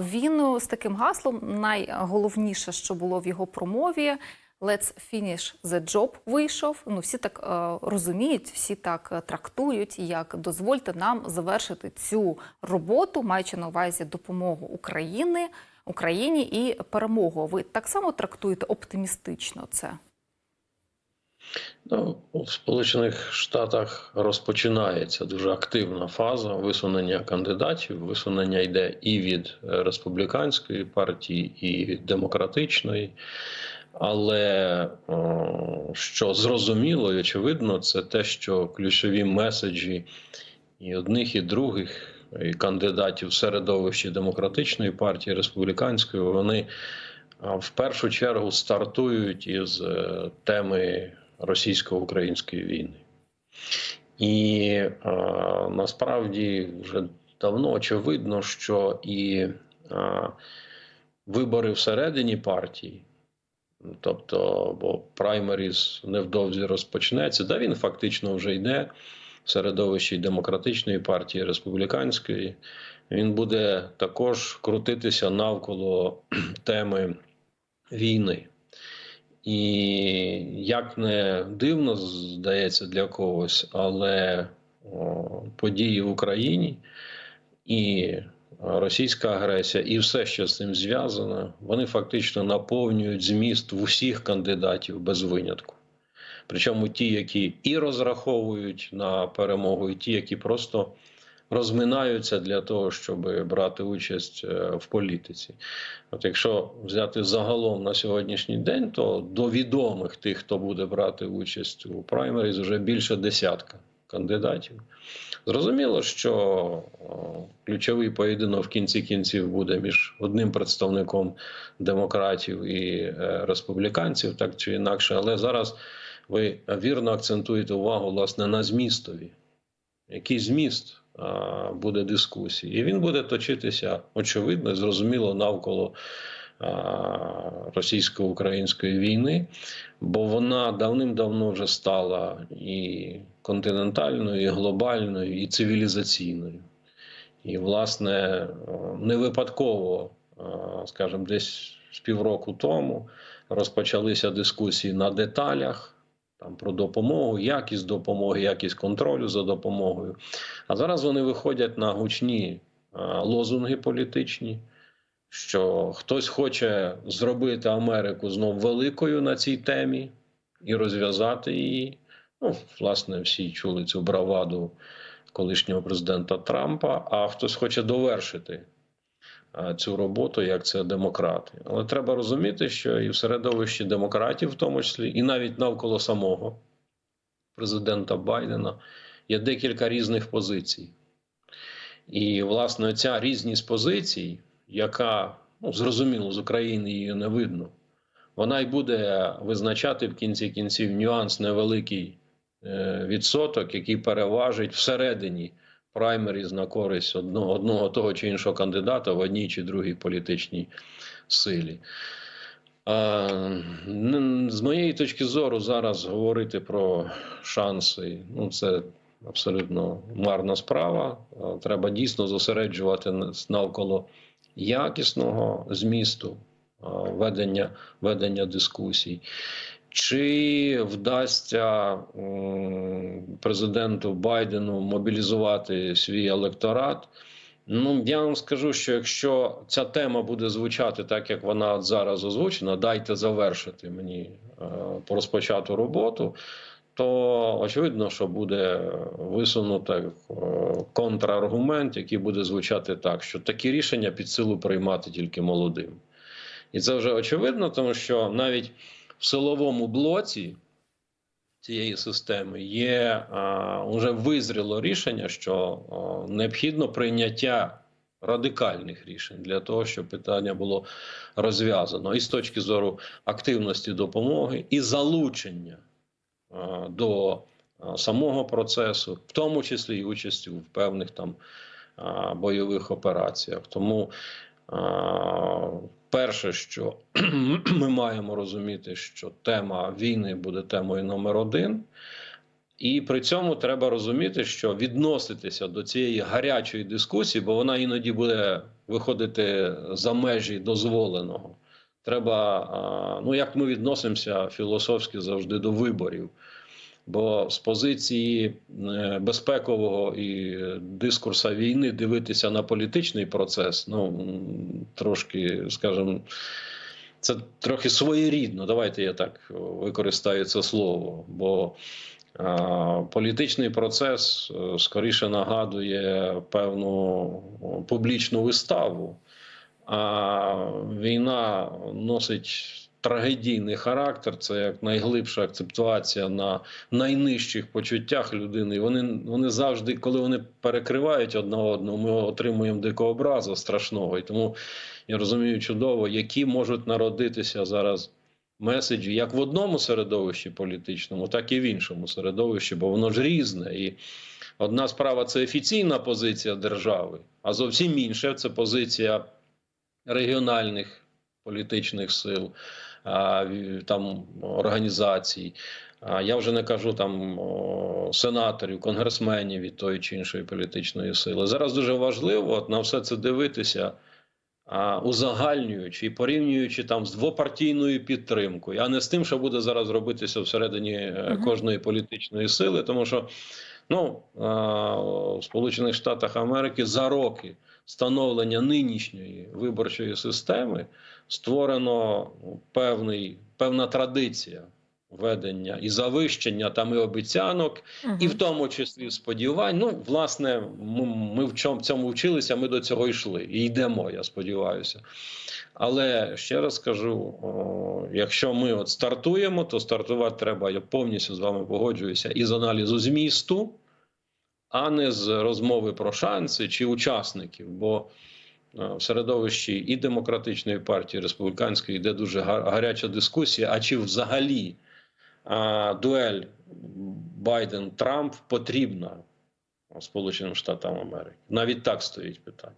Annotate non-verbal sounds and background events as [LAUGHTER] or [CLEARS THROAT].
Він з таким гаслом найголовніше, що було в його промові. Let's finish the job вийшов. Ну всі так е, розуміють, всі так е, трактують, як дозвольте нам завершити цю роботу, маючи на увазі допомогу України, Україні і перемогу. Ви так само трактуєте оптимістично це? Ну, в Сполучених Штатах розпочинається дуже активна фаза висунення кандидатів. Висунення йде і від е, республіканської партії, і від демократичної. Але що зрозуміло і очевидно, це те, що ключові меседжі і одних, і других і кандидатів в середовищі демократичної партії, республіканської, вони в першу чергу стартують із е, теми російсько-української війни. І е, насправді вже давно очевидно, що і е, вибори всередині партії, тобто, бо праймеріз невдовзі розпочнеться, да він фактично вже йде в середовищі демократичної партії, республіканської. Він буде також крутитися навколо [CLEARS THROAT] теми війни. І як не дивно здається для когось, але о, події в Україні і російська агресія, і все, що з цим зв'язано, вони фактично наповнюють зміст в усіх кандидатів без винятку. Причому ті, які і розраховують на перемогу, і ті, які просто розминаються для того, щоб брати участь е, в політиці. От якщо взяти загалом на сьогоднішній день, то до відомих тих, хто буде брати участь у праймеріз, вже більше десятка кандидатів. Зрозуміло, що ключовий поєдинок в кінці кінців буде між одним представником демократів і е, республіканців, так чи інакше, але зараз ви вірно акцентуєте увагу власне на змістові. Який зміст буде дискусії? І він буде точитися очевидно, зрозуміло навколо російсько-української війни, бо вона давним-давно вже стала і континентальною, і глобальною, і цивілізаційною. І, власне, не випадково, а, скажімо, десь з півроку тому розпочалися дискусії на деталях там про допомогу, якість допомоги, якість контролю за допомогою. А зараз вони виходять на гучні лозунги політичні, що хтось хоче зробити Америку знов великою на цій темі і розв'язати її. Ну, власне, всі чули цю браваду колишнього президента Трампа, а хтось хоче довершити цю роботу, як це демократи. Але треба розуміти, що і в середовищі демократів, в тому числі, і навіть навколо самого президента Байдена є декілька різних позицій. І, власне, ця різність позицій, яка ну, зрозуміло з України її не видно, вона й буде визначати в кінці кінців нюанс невеликий е, відсоток, який переважить всередині праймеріз на користь одного, одного того чи іншого кандидата в одній чи другій політичній силі. З моєї точки зору, зараз говорити про шанси, ну це абсолютно марна справа. Треба дійсно зосереджувати на- навколо якісного змісту ведення, ведення дискусій. Чи вдасться президенту Байдену мобілізувати свій електорат? Ну, я вам скажу, що якщо ця тема буде звучати так, як вона зараз озвучена, дайте завершити мені е, по розпочату роботу, то очевидно, що буде висунуто е, контраргумент, який буде звучати так, що такі рішення під силу приймати тільки молодим. І це вже очевидно, тому що навіть в силовому блоці цієї системи є вже визріло рішення, що необхідно прийняття радикальних рішень для того, щоб питання було розв'язано і з точки зору активності допомоги, і залучення до самого процесу, в тому числі і участі в певних там бойових операціях. Тому перше, що [CLEARS THROAT] ми маємо розуміти, що тема війни буде темою номер один. І при цьому треба розуміти, що відноситися до цієї гарячої дискусії, бо вона іноді буде виходити за межі дозволеного. Треба, ну як ми відносимося філософськи завжди до виборів. Бо з позиції е, безпекового і дискурса війни дивитися на політичний процес, ну трошки, скажімо, це трохи своєрідно. Давайте я так використаю це слово. Бо а, політичний процес е, скоріше нагадує певну публічну виставу, а війна носить трагедійний характер. Це як найглибша акцептуація на найнижчих почуттях людини. Вони, вони завжди, коли вони перекривають одна одного, ми отримуємо дикого образу страшного. І тому я розумію чудово, які можуть народитися зараз меседжі як в одному середовищі політичному, так і в іншому середовищі, бо воно ж різне. І одна справа це офіційна позиція держави, а зовсім інша це позиція регіональних політичних сил, там організацій. Я вже не кажу там сенаторів, конгресменів від тої чи іншої політичної сили. Зараз дуже важливо от, на все це дивитися, узагальнюючи і порівнюючи там з двопартійною підтримкою, а не з тим, що буде зараз робитися всередині е, кожної політичної сили, тому що ну, в Сполучених Штатах Америки за роки становлення нинішньої виборчої системи створено ну, певний, певна традиція ведення і завищення там і обіцянок, і в тому числі сподівань. Ну, власне, ми, ми в чому цьому вчилися, ми до цього йшли і йдемо, я сподіваюся. Але ще раз кажу: о, якщо ми от стартуємо, то стартувати треба. Я повністю з вами погоджуюся із аналізу змісту, а не з розмови про шанси чи учасників. Бо е, в середовищі і демократичної партії, і республіканської йде дуже га- гаряча дискусія. А чи взагалі а, дуель Байден-Трамп потрібна Сполученим Штатам Америки? Навіть так стоїть питання.